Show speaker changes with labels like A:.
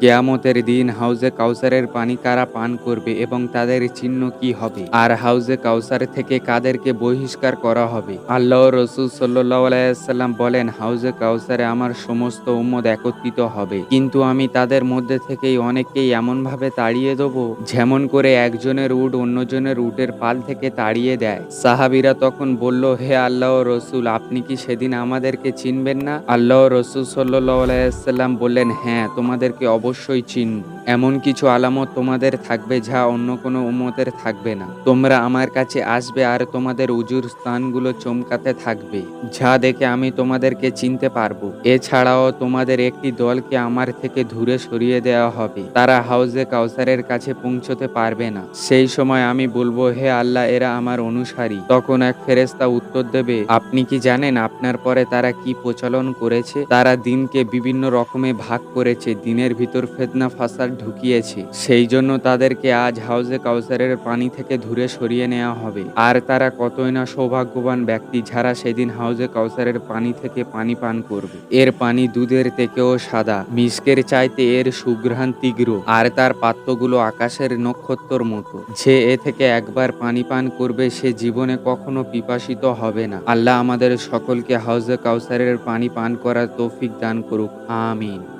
A: কেয়ামতের দিন হাউজে কাউসারের পানি কারা পান করবে এবং তাদের চিহ্ন কি হবে? আর হাউজে কাউসার থেকে কাদেরকে বহিষ্কার করা হবে? আল্লাহ রসুল সাল্লাহ আলাইসাল্লাম বলেন, হাউজে কাউসারে আমার সমস্ত উম্মত একত্রিত হবে। কিন্তু আমি তাদের মধ্যে থেকেই অনেককেই এমনভাবে তাড়িয়ে দেবো, যেমন করে একজনের উট অন্যজনের উটের পাল থেকে তাড়িয়ে দেয়। সাহাবিরা তখন বলল, হে আল্লাহ রসুল, আপনি কি সেদিন আমাদেরকে চিনবেন না? আল্লাহ রসুল সাল্লাম বললেন হ্যাঁ তোমাদেরকে অবশ্যই চিনব এমন কিছু আলামত তোমাদের থাকবে যা অন্য কোনো উম্মতের থাকবে না। তোমরা আমার কাছে আসবে আর তোমাদের উজুর স্থানগুলো চমকাতে থাকবে, যা দেখে আমি তোমাদেরকে চিনতে পারব। এছাড়াও তোমাদের একটি দলকে আমার থেকে দূরে সরিয়ে দেওয়া হবে। তারা হাউজে কাউসারের কাছে পৌঁছতে পারবে না। সেই সময় আমি বলব, হে আল্লাহ, এরা আমার অনুসারী। তখন এক ফেরেস্তা উত্তর দেবে, আপনি কি জানেন আপনার পরে তারা কি প্রচলন করেছে? তারা দিনকে বিভিন্ন রকমে ভাগ করেছে, দিনের ভিতর ফেতনা ফাসাদ ঢুকিয়েছে। সেই জন্য তাদেরকে আজ হাউজে কাউসারের পানি থেকে দূরে সরিয়ে নেওয়া হবে। আর তারা কতই না সৌভাগ্যবান ব্যক্তি যারা সেদিন হাউজে কাউসারের পানি থেকে পানি পান করবে। এর পানি দুধের থেকেও সাদা, মিষ্কের চাইতে এর সুঘ্রাণ তীব্র, আর তার পাত্রগুলো আকাশের নক্ষত্রর মতো। যে এ থেকে একবার পানি পান করবে, সে জীবনে কখনো পিপাসিত হবে না। আল্লাহ আমাদের সকলকে হাউজে কাউসারের পানি পান করার তৌফিক দান করুক। আমিন।